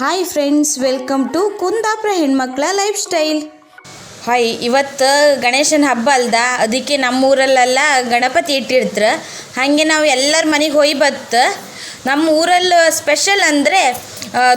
Hi friends welcome to Kundapura ಹೆಣ್ಮಕ್ಳ life style hi ಇವತ್ತು ಗಣೇಶನ ಹಬ್ಬ ಅಲ್ದ? ಅದಕ್ಕೆ ನಮ್ಮೂರಲ್ಲೆಲ್ಲ ಗಣಪತಿ ಇಟ್ಟಿರ್ತಾರೆ. ಹಾಗೆ ನಾವು ಎಲ್ಲರ ಮನೆಗೆ ಹೋಗಿ ಬತ್ತು. ನಮ್ಮ ಊರಲ್ಲಿ ಸ್ಪೆಷಲ್ ಅಂದರೆ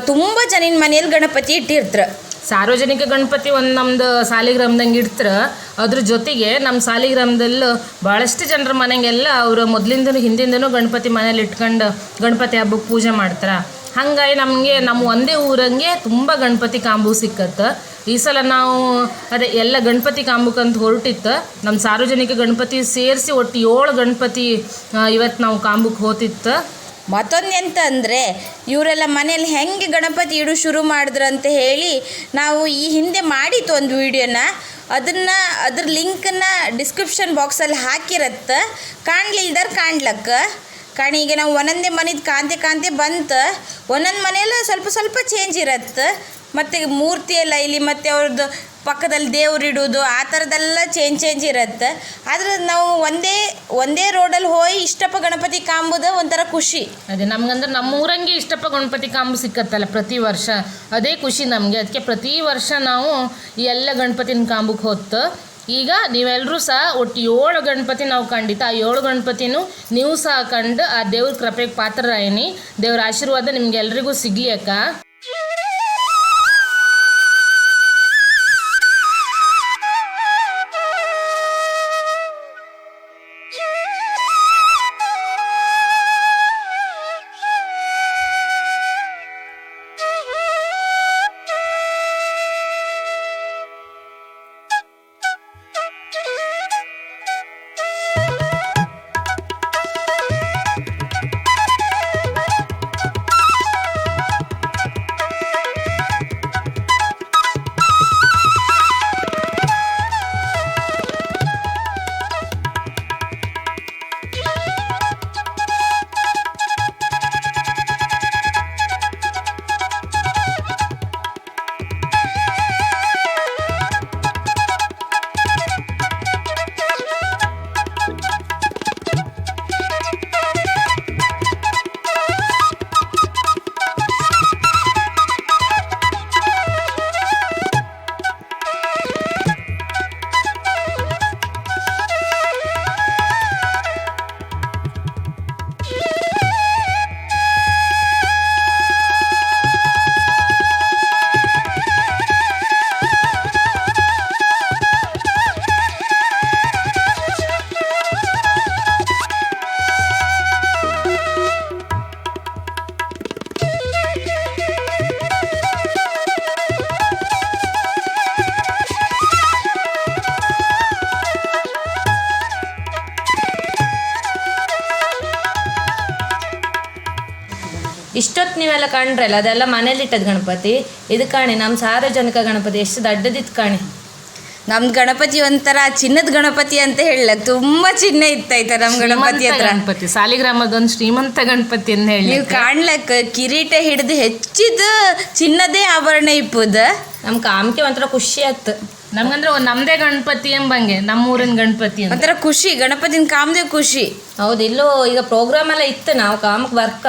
ತುಂಬ ಜನಿನ ಮನೆಯಲ್ಲಿ ಗಣಪತಿ ಇಟ್ಟಿರ್ತಾರೆ. ಸಾರ್ವಜನಿಕ ಗಣಪತಿ ಒಂದು ನಮ್ದು ಸಾಲಿಗ್ರಾಮದಂಗೆ ಇಡ್ತಾರೆ, ಅದ್ರ ಜೊತೆಗೆ ನಮ್ಮ ಸಾಲಿಗ್ರಾಮದಲ್ಲೂ ಭಾಳಷ್ಟು ಜನರ ಮನೆಗೆಲ್ಲ ಅವರು ಮೊದಲಿಂದನೂ ಹಿಂದಿಂದನೂ ಗಣಪತಿ ಮನೇಲಿ ಇಟ್ಕೊಂಡು ಗಣಪತಿ ಹಬ್ಬಕ್ಕೆ ಪೂಜೆ ಮಾಡ್ತಾರೆ. ಹಂಗಾಗಿ ನಮಗೆ ನಮ್ಮ ಒಂದೇ ಊರಂಗೆ ತುಂಬ ಗಣಪತಿ ಕಾಂಬು ಸಿಕ್ಕತ್ತೆ. ಈ ಸಲ ನಾವು ಅದೇ ಎಲ್ಲ ಗಣಪತಿ ಕಾಂಬುಕಂತ ಹೊರಟಿತ್ತು. ನಮ್ಮ ಸಾರ್ವಜನಿಕ ಗಣಪತಿ ಸೇರಿಸಿ ಒಟ್ಟು ಏಳು ಗಣಪತಿ ಇವತ್ತು ನಾವು ಕಾಂಬುಕ್ಕೆ ಹೋತಿತ್ತು. ಮತ್ತೊಂದು ಎಂತ ಅಂದರೆ ಇವರೆಲ್ಲ ಮನೇಲಿ ಹೆಂಗೆ ಗಣಪತಿ ಇಡು ಶುರು ಮಾಡಿದ್ರು ಅಂತ ಹೇಳಿ ನಾವು ಈ ಹಿಂದೆ ಮಾಡಿತ್ತು ಒಂದು ವಿಡಿಯೋನ. ಅದನ್ನು, ಅದ್ರ ಲಿಂಕನ್ನು ಡಿಸ್ಕ್ರಿಪ್ಷನ್ ಬಾಕ್ಸಲ್ಲಿ ಹಾಕಿರತ್ತೆ. ಕಾಣ್ಲಿಲ್ದಾರ ಕಾಣ್ಲಕ್ಕ. ಕಾಣಿ ಈಗ ನಾವು ಒಂದೊಂದೇ ಮನೆದು ಕಾಂತೆ ಕಾಂತೆ ಬಂತು. ಒಂದೊಂದು ಮನೆಯಲ್ಲ ಸ್ವಲ್ಪ ಸ್ವಲ್ಪ ಚೇಂಜ್ ಇರತ್ತೆ. ಮತ್ತು ಮೂರ್ತಿ ಎಲ್ಲ ಇಲ್ಲಿ ಮತ್ತು ಅವ್ರದ್ದು ಪಕ್ಕದಲ್ಲಿ ದೇವ್ರು ಇಡೋದು ಆ ಥರದ್ದೆಲ್ಲ ಚೇಂಜ್ ಚೇಂಜ್ ಇರುತ್ತೆ. ಆದ್ರೆ ನಾವು ಒಂದೇ ಒಂದೇ ರೋಡಲ್ಲಿ ಹೋಗಿ ಇಷ್ಟಪ್ಪ ಗಣಪತಿ ಕಾಂಬುದು ಒಂಥರ ಖುಷಿ. ಅದೇ, ನಮ್ಗಂದ್ರೆ ನಮ್ಮ ಊರಂಗೆ ಇಷ್ಟಪ್ಪ ಗಣಪತಿ ಕಾಂಬು ಸಿಕ್ಕತ್ತಲ್ಲ ಪ್ರತಿ ವರ್ಷ. ಅದೇ ಖುಷಿ ನಮಗೆ. ಅದಕ್ಕೆ ಪ್ರತಿ ವರ್ಷ ನಾವು ಎಲ್ಲ ಗಣಪತಿನ ಕಾಂಬಕ್ಕೆ ಹೊತ್ತು ಈಗ ನೀವೆಲ್ಲರೂ ಸಹ ಒಟ್ಟು ಏಳು ಗಣಪತಿ ನಾವು ಖಂಡಿತ, ಆ ಏಳು ಗಣಪತಿನೂ ನೀವು ಸಹ ಕಂಡು ಆ ದೇವ್ರ ಕೃಪೆಗೆ ಪಾತ್ರರಾಯಿನಿ ದೇವ್ರ ಆಶೀರ್ವಾದ ನಿಮ್ಗೆಲ್ರಿಗೂ ಸಿಗ್ಲಿ ಅಕ್ಕ. ಇಷ್ಟೊತ್ತು ನೀವೆಲ್ಲ ಕಂಡ್ರಲ್ಲ ಅದೆಲ್ಲ ಮನೇಲಿ ಇಟ್ಟದ ಗಣಪತಿ. ಇದು ಕಾಣಿ ನಮ್ಮ ಸಾರ್ವಜನಿಕ ಗಣಪತಿ ಎಷ್ಟು ದೊಡ್ಡದಿತ್ತು ಕಾಣಿ. ನಮ್ದು ಗಣಪತಿ ಒಂಥರ ಚಿನ್ನದ ಗಣಪತಿ ಅಂತ ಹೇಳಲ್ಲ ತುಂಬಾ ಚಿನ್ನ ಇತ್ತೈತ ನಮ್ ಗಣಪತಿ ಹತ್ರ. ಗಣಪತಿ ಸಾಲಿಗ್ರಾಮದೊಂದು ಶ್ರೀಮಂತ ಗಣಪತಿ ಅಂತ ಹೇಳಿ. ನೀವು ಕಾಣ್ಲಕ್ ಕಿರೀಟ ಹಿಡಿದು ಹೆಚ್ಚಿದ ಚಿನ್ನದೇ ಆಭರಣ ಇಪ್ಪುದ? ನಮ್ ಕಾಮಕ್ಕೆ ಒಂಥರ ಖುಷಿ ಆಯ್ತು. ನಮ್ಗಂದ್ರೆ ನಮ್ದೇ ಗಣಪತಿ ಎಂಬಂಗೆ ನಮ್ಮೂರಿನ ಗಣಪತಿ ಒಂಥರ ಖುಷಿ ಗಣಪತಿನ ಕಾಮದೇ ಖುಷಿ. ಹೌದು ಇಲ್ಲೋ ಈಗ ಪ್ರೋಗ್ರಾಮ್ ಎಲ್ಲ ಇತ್ತು ನಾವು ಕಾಮಕ್ಕೆ ಬರ್ಕ.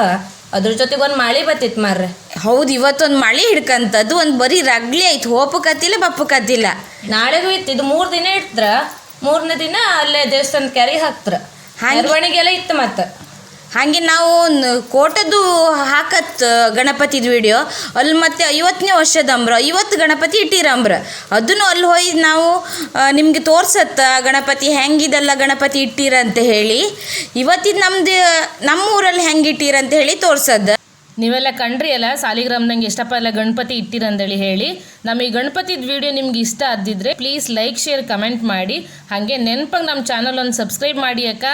ಅದ್ರ ಜೊತೆಗೆ ಒಂದು ಮಳೆ ಬತ್ತಿತ್ತು ಮಾರ್ರೆ. ಹೌದು ಇವತ್ತೊಂದು ಮಳೆ ಹಿಡ್ಕಂತದ್ದು ಒಂದು ಬರೀ ರಗ್ಲಿ ಆಯ್ತು. ಹೋಪು ಕತ್ತಿಲ್ಲ ಬಪ್ಪು ಕತ್ತಿಲ್ಲ. ನಾಳೆಗೂ ಇತ್ತು. ಇದು ಮೂರು ದಿನ ಇಡ್ತ್ರ ಮೂರನೇ ದಿನ ಅಲ್ಲೇ ದೇವಸ್ಥಾನದ ಕೆರೆ ಹಾಕ್ತ್ರ. ಮೆರವಣಿಗೆ ಎಲ್ಲ ಇತ್ತು ಮತ್ತೆ. ಹಾಗೆ ನಾವು ಕೋಟದ್ದು ಹಾಕತ್ ಗಣಪತಿದು ವಿಡಿಯೋ ಅಲ್ಲಿ ಮತ್ತೆ ಐವತ್ತನೇ ವರ್ಷದಂಬ್ರ ಐವತ್ತು ಗಣಪತಿ ಇಟ್ಟಿರಂಬ್ರ ಅದನ್ನು ಅಲ್ಲಿ ಹೋಗಿ ನಾವು ನಿಮಗೆ ತೋರ್ಸತ್ತ ಗಣಪತಿ ಹೆಂಗಿದೆಲ್ಲ ಗಣಪತಿ ಇಟ್ಟಿರ ಅಂತ ಹೇಳಿ. ಇವತ್ತಿನ ನಮ್ದು ನಮ್ಮ ಊರಲ್ಲಿ ಹೆಂಗೆ ಇಟ್ಟಿರ ಅಂತ ಹೇಳಿ ತೋರ್ಸದ್ದು ನೀವೆಲ್ಲ ಕಂಡ್ರಿ ಅಲ್ಲ ಸಾಲಿಗ್ರಾಮ್ದಂಗೆ ಇಷ್ಟಪ್ಪ ಎಲ್ಲ ಗಣಪತಿ ಇಟ್ಟಿರಂದೇಳಿ ಹೇಳಿ. ನಮ್ಮ ಈ ಗಣಪತಿದ ವಿಡಿಯೋ ನಿಮ್ಗೆ ಇಷ್ಟ ಆದಿದ್ರೆ ಪ್ಲೀಸ್ ಲೈಕ್ ಶೇರ್ ಕಮೆಂಟ್ ಮಾಡಿ. ಹಾಗೆ ನೆನಪಾಗಿ ನಮ್ಮ ಚಾನಲ್ ಒಂದು ಸಬ್ಸ್ಕ್ರೈಬ್ ಮಾಡಿ ಅಕ್ಕ.